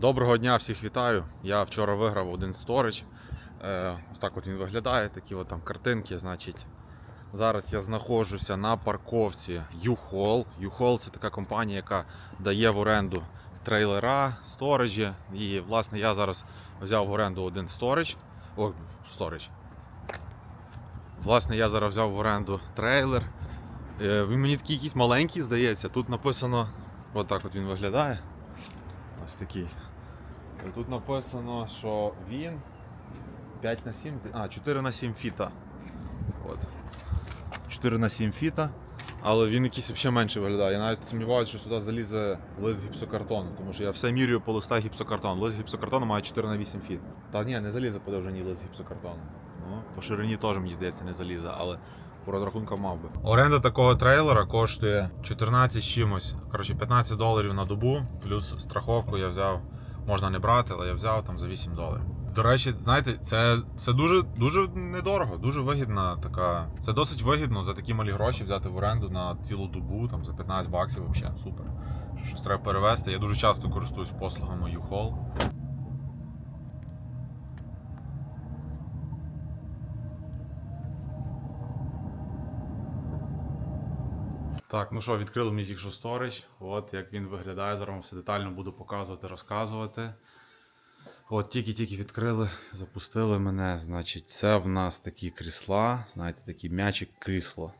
Доброго дня, всіх вітаю. Я вчора виграв один сторич. Е, ось так от він виглядає, такі от там картинки. Значить, зараз я знаходжуся на парковці U-Haul. U-Haul це така компанія, яка дає в оренду трейлера, сторожі. І власне я зараз взяв в оренду один сторич. О, сторич. Власне, я зараз взяв в оренду трейлер. Е, Він мені такий якийсь маленький, здається. Тут написано, от так от він виглядає. Ось такий. Тут написано, що він 5 на 7, а, 4 на 7 фіта. От. 4 на 7 фіта. Але він якийсь взагалі менше виглядає. Я навіть сумніваюся, що сюди залізе лист гіпсокартону, тому що я все міряю по листах гіпсокартону. Лист гіпсокартону має 4 на 8 фіт. Та ні, не залізе по довжині лист гіпсокартону. Ну, по ширині теж, мені здається, не залізе, але по розрахункам мав би. Оренда такого трейлера коштує 14 з чимось. Коротше, 15 доларів на добу, плюс страховку я взяв. Можна не брати, але я взяв там за 8 доларів. До речі, знаєте, це, це дуже, дуже недорого, дуже вигідна така. Це досить вигідно за такі малі гроші взяти в оренду на цілу добу, там за 15 баксів, взагалі супер. Щось треба перевезти. Я дуже часто користуюсь послугами U-Haul. Так, ну що, відкрили мені тільки що сторіч. От як він виглядає. Зараз вам все детально буду показувати, розказувати. От тільки-тільки відкрили, запустили мене. Значить, це в нас такі крісла, знаєте, такий м'ячик крісло.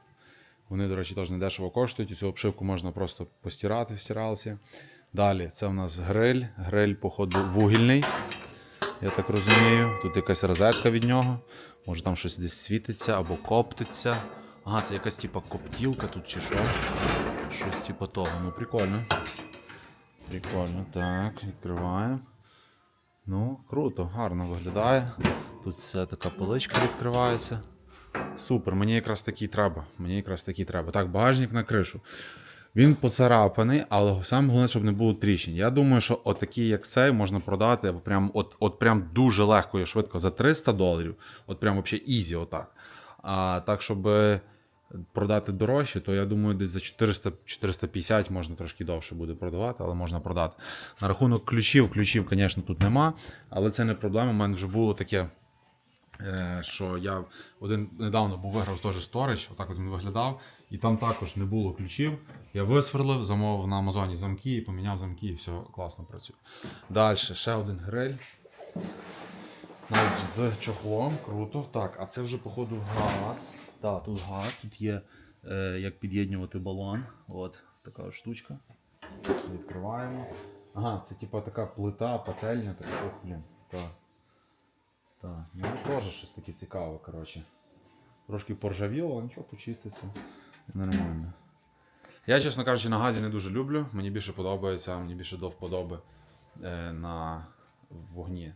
Вони, до речі, теж недешево коштують. Цю обшивку можна просто постирати в стиралці. Далі, це в нас гриль. Гриль, походу, вугільний. Я так розумію. Тут якась розетка від нього. Може там щось десь світиться або коптиться. Ага, це якась типа коптілка тут чи що. Щось типу того. Ну, прикольно. Прикольно. Так, відкриваємо. Ну, круто, гарно виглядає. Тут вся така поличка відкривається. Супер, мені якраз такий треба. Мені якраз такий треба. Так, багажник на кришу. Він поцарапаний, але саме головне, щоб не було тріщин. Я думаю, що отакий, як цей, можна продати прям, от, от прям дуже легко і швидко за 300 доларів. От прям взагалі ізі, отак. А так, щоб продати дорожче, то я думаю, десь за 400-450 можна трошки довше буде продавати, але можна продати. На рахунок ключів, ключів, звісно, тут нема, але це не проблема. У мене вже було таке. е, Що я один недавно був виграв теж сторіч, отак от він виглядав, і там також не було ключів. Я висверлив, замовив на Амазоні замки і поміняв замки, і все класно працює. Далі ще один гриль. Навіть з чохлом, круто. Так, а це вже, походу, газ. Так, тут газ, тут є е, як під'єднувати балон. От така штучка. Відкриваємо. Ага, це типа така плита, пательня, така. Ох, блін. Так. Так, ну теж щось таке цікаве, коротше. Трошки поржавіло, але нічого почиститься. Нормально. Я, чесно кажучи, на газі не дуже люблю. Мені більше подобається, мені більше до вподоби е, на вогні.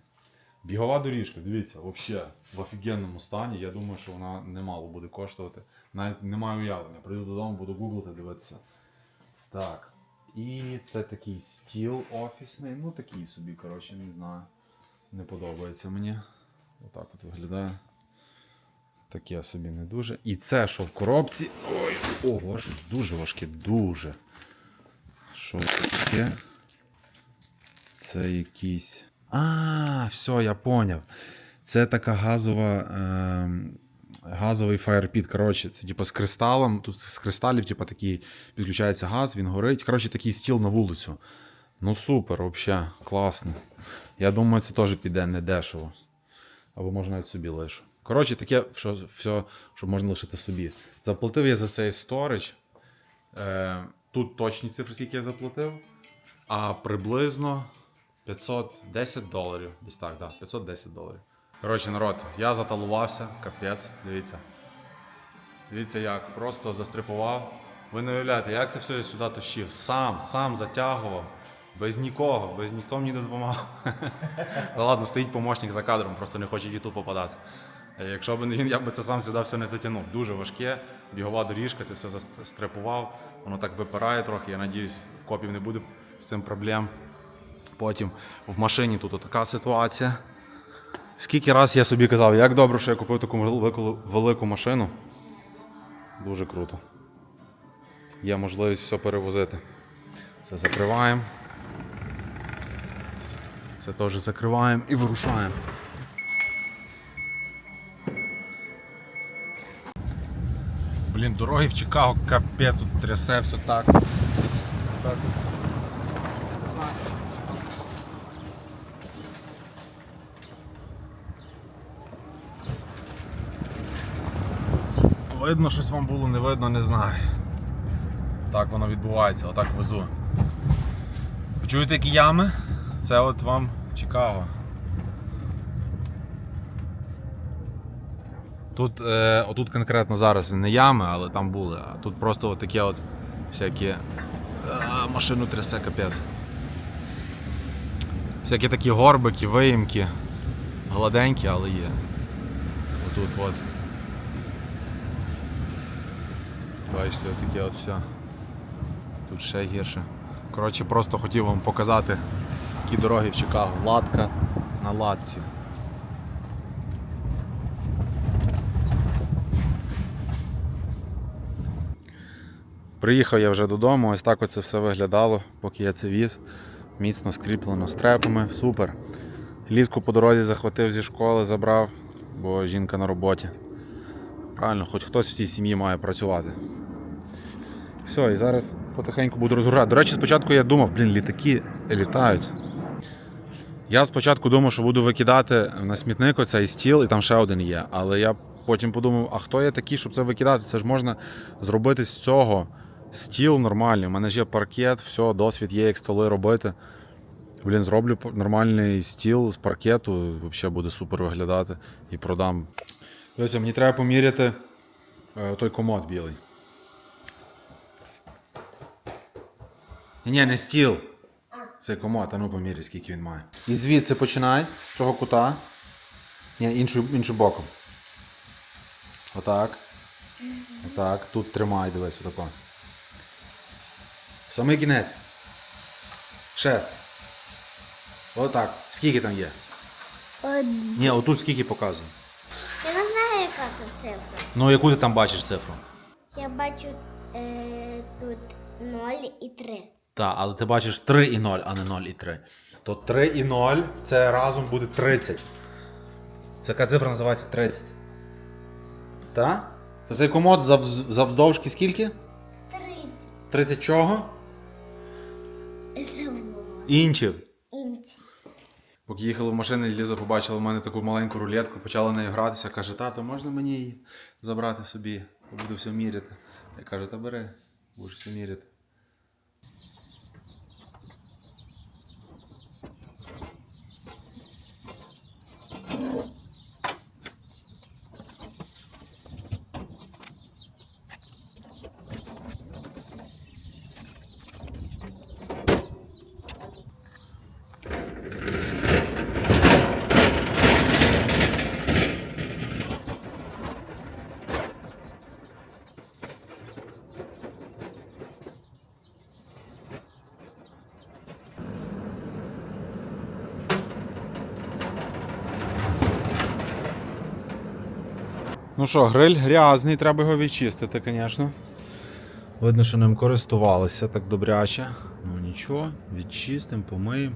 Бігова доріжка, дивіться, взагалі в офігенному стані. Я думаю, що вона немало буде коштувати. Навіть не маю уявлення. Прийду додому, буду гуглити, дивитися. Так. І це такий стіл офісний. Ну такий собі, коротше, не знаю. Не подобається мені. Отак от виглядає. Таке собі не дуже. І це, що в коробці. Ой, ого, щось дуже важке, дуже. Що це таке? Це якийсь. А, все, я поняв. Це така газова. Е, газовий фаєрпіт. Коротше, це типу з кристалом. Тут з кристалів, типу, такий підключається газ, він горить. Коротше, такий стіл на вулицю. Ну супер, взагалі, класно. Я думаю, це теж піде не дешево. Або можна навіть собі лишу. Коротше, таке, що, все, що можна лишити собі. Заплатив я за цей сторич. Е, тут точні цифри, скільки я заплатив. А приблизно 510 доларів. Десь так, да, 510 доларів. Коротше, народ, я заталувався, капець, дивіться. Дивіться як, просто застрипував. Ви не уявляєте, як це все я сюди тащив. Сам, сам затягував. Без нікого, без ніхто мені не допомагав. Ладно, стоїть помощник за кадром, просто не хоче в YouTube попадати. Е, Якщо б не він, я б це сам сюди все не затягнув. Дуже важке, бігова доріжка, це все застрипував. Воно так випирає трохи. Я надіюсь, в копів не буде з цим проблем. Потім в машині тут така ситуація. Скільки раз я собі казав, як добре, що я купив таку велику- машину. Дуже круто. Є можливість все перевозити. Це закриваємо. Це теж закриваємо і вирушаємо. Блін, дороги в Чикаго капець тут трясе все так. так. Видно, щось вам було, не видно, не знаю. Так воно відбувається, отак везу. Ви чуєте, які ями? Це от вам Чикаго. Тут, е, отут конкретно зараз не ями, але там були. А тут просто от такі от всякі. е, машину трясе капець. Всякі такі горбики, виїмки. Гладенькі, але є. Отут от. Бачите, таке от все. Тут ще гірше. Коротше, просто хотів вам показати, які дороги в Чикаго. Латка на латці. Приїхав я вже додому, ось так оце все виглядало, поки я це віз. Міцно скріплено стрепами, супер. Ліску по дорозі захватив зі школи, забрав, бо жінка на роботі. Правильно, хоч хтось в цій сім'ї має працювати. Все, і зараз потихеньку буду розгружати. До речі, спочатку я думав, блін, літаки літають. Я спочатку думав, що буду викидати на смітник оцей стіл, і там ще один є. Але я потім подумав, а хто я такий, щоб це викидати? Це ж можна зробити з цього стіл нормальний. У мене ж є паркет, все, досвід є, як столи робити. Блін, зроблю нормальний стіл з паркету, взагалі буде супер виглядати і продам. Дивіться, мені треба поміряти е, той комод білий. Ні, не стіл. Це комод, а ну поміряй, скільки він має. І звідси починай, з цього кута. Ні, іншим, іншим боком. Отак. Отак. Тут тримай, дивись, отако. Самий кінець. Ще. Отак. Скільки там є? Од- Ні, отут скільки показує. Я не знаю, яка це цифра. Ну, яку ти там бачиш цифру? Я бачу е, тут 0 і 3. Так, але ти бачиш 3 і 0, а не 0 і 3. То 3 і 0 це разом буде 30. Це яка цифра називається 30. Так? То цей комод завз- завдовжки скільки? 30. 30 чого? Забула. Інчів. Інці. Поки їхали в машині, Ліза побачила в мене таку маленьку рулетку, почала нею гратися. Каже, тато, можна мені її забрати собі? Я буду все міряти. Я кажу, та бери, будеш все міряти. Ну що, гриль грязний, треба його відчистити, звісно. Видно, що ним користувалися так добряче. Ну нічого, відчистимо, помиємо.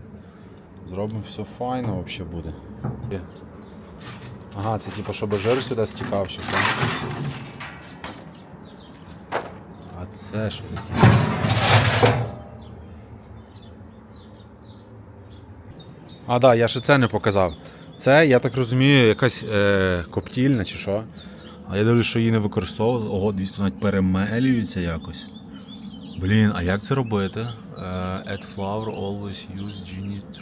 Зробимо все файно взагалі буде. Ага, це типу, щоб жир сюди стікав чи що. А це що таке? А, так, да, я ще це не показав. Це, я так розумію, якась е, коптільня чи що. А я дивлюсь, що її не використовували. Ого, дійсно навіть перемелюється якось. Блін, а як це робити? Е, add flour, always use G-nit.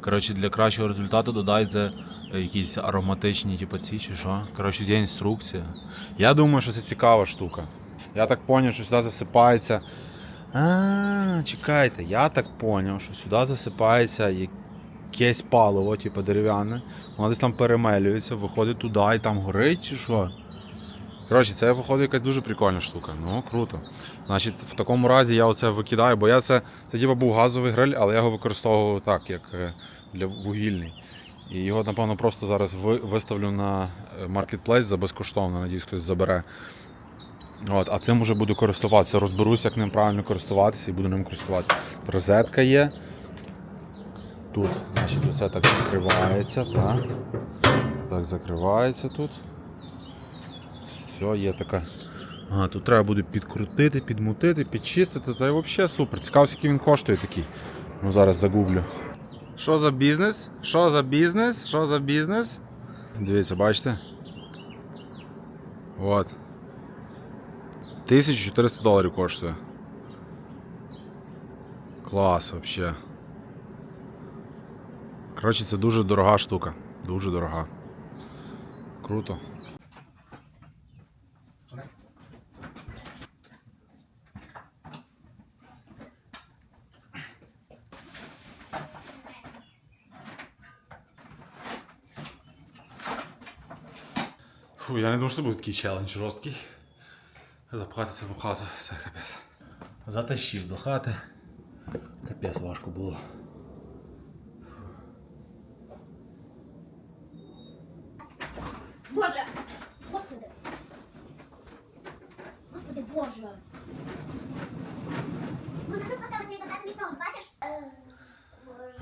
Коротше, для кращого результату додайте якісь ароматичні, типу ці чи що. Коротше, є інструкція. Я думаю, що це цікава штука. Я так зрозумів, що сюди засипається. А, чекайте, я так зрозумів, що сюди засипається якесь паливо, типу дерев'яне. Воно десь там перемелюється, виходить туди і там горить чи що. Коротше, це походу якась дуже прикольна штука. Ну, круто. Значить, в такому разі я оце викидаю, бо я це, це типу, був газовий гриль, але я його використовував так, як е, для вугільний. І його, напевно, просто зараз виставлю на е, маркетплейс за безкоштовно, надіюсь, хтось забере. От, а цим уже буду користуватися. Розберусь, як ним правильно користуватися і буду ним користуватися. Розетка є. Тут, значить, оце так закривається, так. Так закривається тут. Все, є така. Ага, тут треба буде підкрутити, підмутити, підчистити. Та й взагалі супер. Цікаво, скільки він коштує такий. Ну зараз загуглю. Що за бізнес? Що за бізнес? Що за бізнес? Дивіться, бачите? От. 1400 доларів коштує. Клас вообще. Коротше, це дуже дорога штука. Дуже дорога. Круто. Фу, я не думав, що це буде такий челендж жорсткий. Запхати це в хату, це капець. Затащив до хати. Капець важко було. Боже! Господи! Господи, Боже! Може тут поставити контактний стол, бачиш? Е.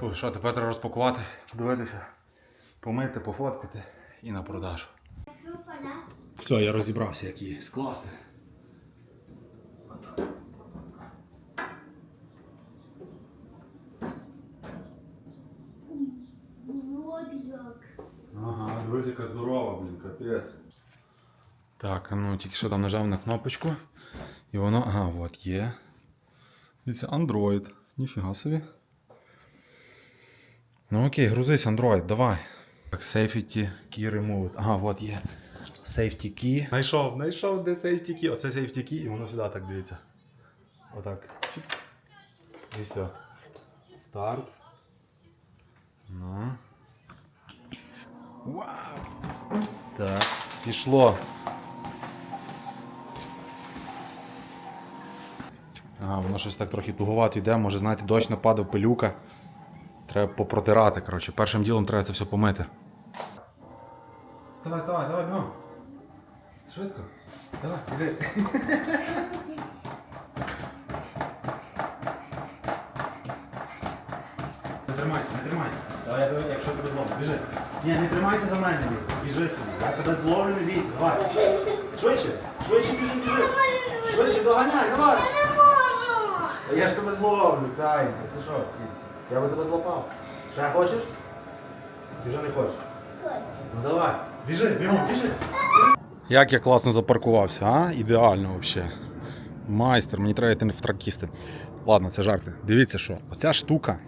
Фу, що, тепер треба розпакувати, подивитися, помити, пофоткати і на продаж. Все, я розібрався, як її скласти. Вот як. Ага, дивись, яка здорова, блін, капець. Так, ну тільки що там нажав на кнопочку. І воно. Ага, от є. Дивіться, Android. Ніфіга собі. Ну окей, грузись, Android, давай. Так, safety key removed. Ага, от є. Safety key. Знайшов, знайшов, де safety key. Оце safety key, і воно сюди так дивиться. Отак. І все. Старт. Ну. Вау! Так, пішло. Ага, воно щось так трохи туговато йде, може, знаєте, дощ нападав, пилюка. Треба попротирати, коротше. Першим ділом треба це все помити. Вставай, вставай, давай, бігом. Швидко. Давай, іди. Не тримайся, не тримайся. Давай, я тебе- якщо тебе зловлю, біжи. Ні, не тримайся за мене, Ліза. Біжи собі. Я тебе зловлю, не бійся, давай. Швидше, швидше біжи, біжи. Швидше, доганяй, давай. Та Я ж тебе зловлю, Тайна. Ти що, кіць? Я би тебе злопав. Ще хочеш? Чи вже не хочеш? Хочу. Ну давай, біжи, бігом, біжи. Як я класно запаркувався, а? Ідеально взагалі. Майстер, мені треба йти в тракісти. Ладно, це жарти. Дивіться, що оця штука.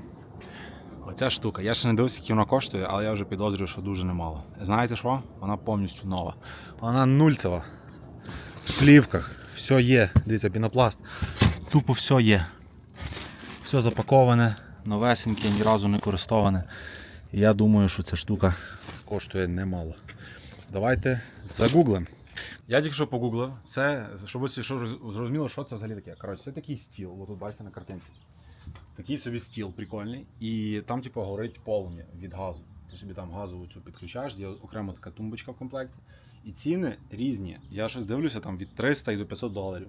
Оця штука. Я ще не дивився, скільки вона коштує, але я вже підозрюю, що дуже немало. Знаєте що? Вона повністю нова. Вона нульцева. В плівках. Все є. Дивіться, пінопласт. Тупо все є. Все запаковане, новесеньке, ні разу не користоване. І я думаю, що ця штука коштує немало. Давайте загуглимо. Я тільки що погуглив. Це, щоб ви зрозуміли, що це взагалі таке. Коротше, це такий стіл. Ви тут бачите на картинці. Такий собі стіл прикольний. І там, типу, горить полум'я від газу. Ти собі там газову цю підключаєш, є окремо така тумбочка в комплекті. І ціни різні. Я щось дивлюся там від 300 і до 500 доларів.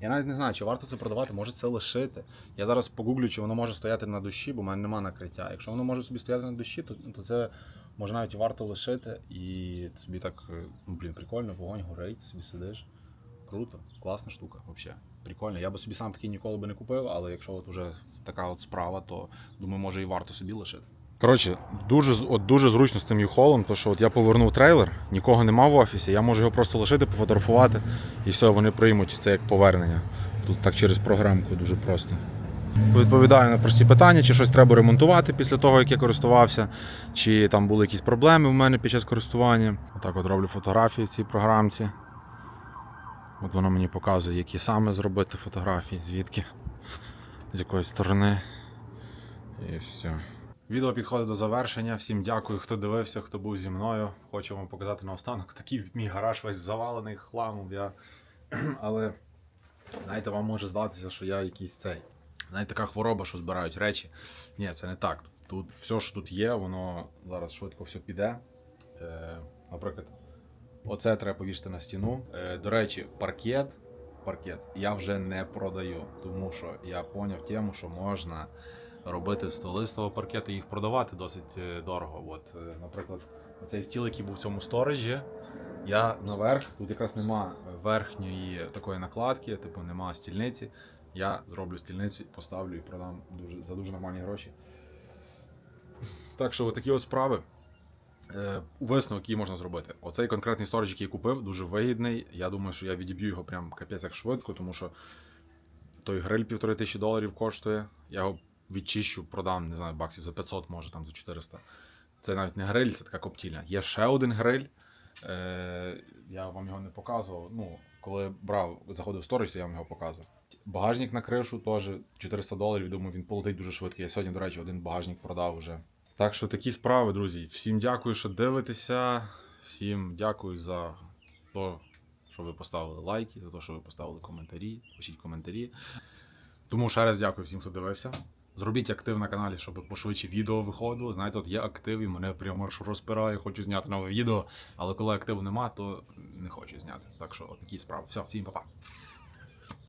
Я навіть не знаю, чи варто це продавати, може це лишити. Я зараз погуглю, чи воно може стояти на дощі, бо в мене немає накриття. Якщо воно може собі стояти на дощі, то, то це може навіть варто лишити. І тобі так, е, ну блін, прикольно, вогонь горить, собі сидиш. Круто, класна штука, взагалі. Прикольно. Я би собі сам такий ніколи би не купив, але якщо от уже така от справа, то думаю, може і варто собі лишити. Коротше, дуже, от дуже зручно з тим юхолом, то що от я повернув трейлер, нікого нема в офісі, я можу його просто лишити, пофотографувати, і все, вони приймуть це як повернення. Тут так через програмку дуже просто. Відповідаю на прості питання, чи щось треба ремонтувати після того, як я користувався, чи там були якісь проблеми в мене під час користування. Отак от роблю фотографії в цій програмці. От воно мені показує, які саме зробити фотографії, звідки, з якої сторони. І все. Відео підходить до завершення. Всім дякую, хто дивився, хто був зі мною. Хочу вам показати наостанок. Такий мій гараж весь завалений хламом. Я... Але знаєте, вам може здатися, що я якийсь цей. Знаєте, така хвороба, що збирають речі. Ні, це не так. Тут все, що тут є, воно зараз швидко все піде. Е, наприклад, оце треба повісити на стіну. Е, до речі, паркет. Паркет я вже не продаю, тому що я поняв тему, що можна робити з того паркету їх продавати досить е, дорого. От, е, наприклад, цей стіл, який був в цьому сторожі, я наверх, тут якраз нема верхньої такої накладки, типу нема стільниці. Я зроблю стільницю, поставлю і продам дуже, за дуже нормальні гроші. Так що, такі от справи. Е, Висновок, який можна зробити. Оцей конкретний сторож, який я купив, дуже вигідний. Я думаю, що я відіб'ю його прям капець як швидко, тому що той гриль півтори тисячі доларів коштує. Я його відчищу, продам, не знаю, баксів за 500, може там за 400. Це навіть не гриль, це така коптільня. Є ще один гриль. Е, я вам його не показував. Ну, коли брав, заходив в сторож, то я вам його показував. Багажник на кришу теж 400 доларів. Думаю, він полетить дуже швидко. Я сьогодні, до речі, один багажник продав вже. Так що такі справи, друзі. Всім дякую, що дивитеся. Всім дякую за те, що ви поставили лайки, за те, що ви поставили коментарі. Пишіть коментарі. Тому ще раз дякую всім, хто дивився. Зробіть актив на каналі, щоб пошвидше відео виходило. Знаєте, от є актив і мене прямо розпирає, хочу зняти нове відео. Але коли активу нема, то не хочу зняти. Так що от такі справи. Все, всім па-па.